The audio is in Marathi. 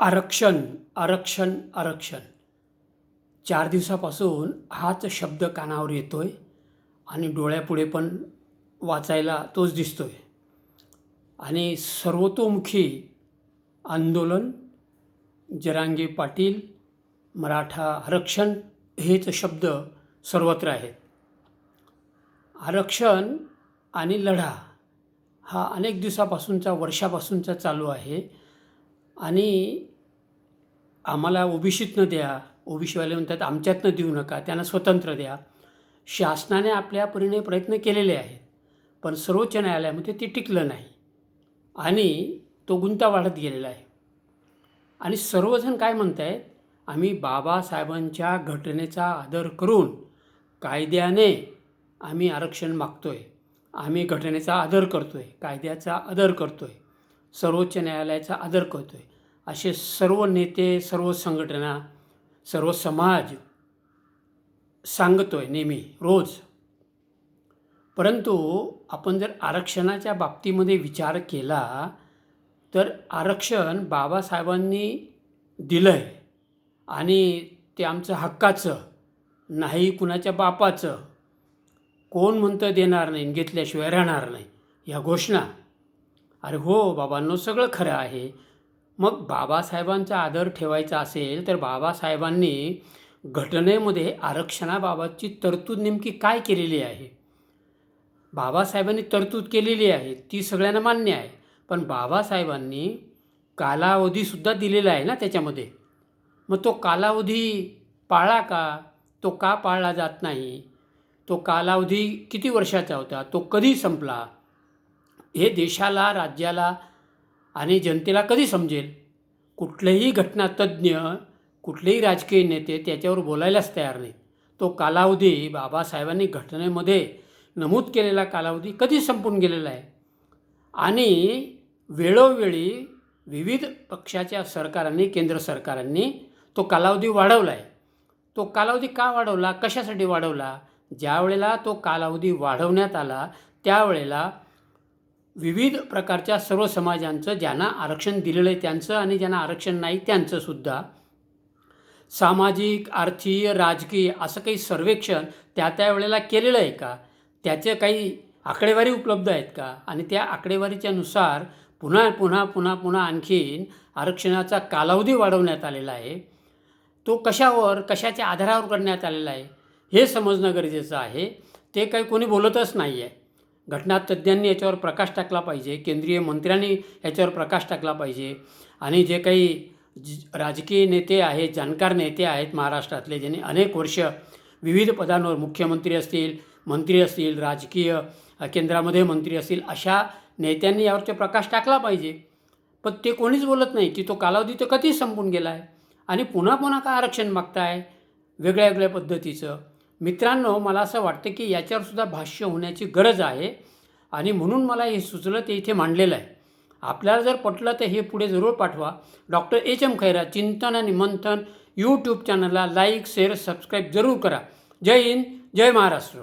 आरक्षण आरक्षण आरक्षण. चार दिवसापासून हाच शब्द कानावर येतो आहे आणि डोळ्यापुढे पण वाचायला तोच दिसतो आहे आणि सर्वतोमुखी आंदोलन जरांगे पाटील मराठा आरक्षण हेच शब्द सर्वत्र आहेत. आरक्षण आणि लढा हा अनेक दिवसापासूनचा वर्षापासूनचा चालू आहे. आणि आम्हाला ओबीसीतनं द्या ओबीसीवाले म्हणतात आमच्यातनं देऊ नका त्यांना स्वतंत्र द्या. शासनाने आपल्या परीने प्रयत्न केलेले आहेत पण सर्वोच्च न्यायालयामध्ये ते टिकलं नाही आणि तो गुंता वाढत गेलेला आहे. आणि सर्वजण काय म्हणत आहेत आम्ही बाबासाहेबांच्या घटनेचा आदर करून कायद्याने आम्ही आरक्षण मागतो आहे आम्ही घटनेचा आदर करतो आहे कायद्याचा आदर करतो आहे सर्वोच्च न्यायालयाचा आदर करतो आहे असे सर्व नेते सर्व संघटना सर्व समाज सांगतो आहे नेहमी रोज. परंतु आपण जर आरक्षणाच्या बाबतीमध्ये विचार केला तर आरक्षण बाबासाहेबांनी दिलं आहे आणि ते आमचं हक्काचं नाही कुणाच्या बापाचं. कोण म्हणतं देणार नाही घेतल्याशिवाय राहणार नाही या घोषणा. अरे हो बाबांनो सगळं खरं आहे. मग बाबासाहेबांचा आदर ठेवायचा असेल तर बाबासाहेबांनी घटनेमध्ये आरक्षणाबाबतची तरतूद नेमकी काय केलेली आहे? बाबासाहेबांनी तरतूद केलेली आहे ती सगळ्यांना मान्य आहे. पण बाबासाहेबांनी कालावधीसुद्धा दिलेला आहे ना त्याच्यामध्ये? मग तो कालावधी पाळला का? तो का पाळला जात नाही? तो कालावधी किती वर्षाचा होता? तो कधी संपला? हे देशाला राज्याला आणि जनतेला कधी समजेल? कुठलेही घटनातज्ज्ञ कुठलेही राजकीय नेते त्याच्यावर बोलायलाच तयार नाही तो कालावधी बाबासाहेबांनी घटनेमध्ये नमूद केलेला कालावधी कधी संपून गेलेला आहे? आणि वेळोवेळी विविध पक्षाच्या सरकारांनी केंद्र सरकारांनी तो कालावधी वाढवला आहे. तो कालावधी का वाढवला? कशासाठी वाढवला? ज्या वेळेला तो कालावधी वाढवण्यात आला त्यावेळेला विविध प्रकारच्या सर्व समाजांचं ज्यांना आरक्षण दिलेलं आहे त्यांचं आणि ज्यांना आरक्षण नाही त्यांचंसुद्धा सामाजिक आर्थिक राजकीय असं काही सर्वेक्षण त्या त्या वेळेला केलेलं आहे का? त्याचे काही आकडेवारी उपलब्ध आहेत का? आणि त्या आकडेवारीच्या नुसार पुन्हा पुन्हा पुन्हा पुन्हा आणखीन आरक्षणाचा कालावधी वाढवण्यात आलेला आहे. तो कशावर कशाच्या आधारावर करण्यात आलेला आहे हे समजणं गरजेचं आहे. ते काही कोणी बोलतच नाही आहे घटनातज्ज्ञांनी याच्यावर प्रकाश टाकला पाहिजे केंद्रीय मंत्र्यांनी याच्यावर प्रकाश टाकला पाहिजे. आणि जे काही राजकीय नेते आहेत जाणकार नेते आहेत महाराष्ट्रातले ज्यांनी अनेक वर्ष विविध पदांवर मुख्यमंत्री असतील मंत्री असतील राजकीय केंद्रामध्ये मंत्री असतील अशा नेत्यांनी यावरचे प्रकाश टाकला पाहिजे. पण ते कोणीच बोलत नाही की तो कालावधी तर कधी संपून गेला आहे आणि पुन्हा पुन्हा का आरक्षण मागताय? वेगळ्या वेगळ्या पद्धतीचं. मित्रांनो मला असं वाटतं की याच्यावरसुद्धा भाष्य होण्याची गरज आहे आणि म्हणून मला हे सुचलं ते इथे मांडलेलं आहे. आपल्याला जर पटलं तर हे पुढे जरूर पाठवा. डॉक्टर एच एम खैरा चिंतन आणि मंथन यूट्यूब चॅनलला लाईक शेअर सबस्क्राईब जरूर करा. जय हिंद जय महाराष्ट्र.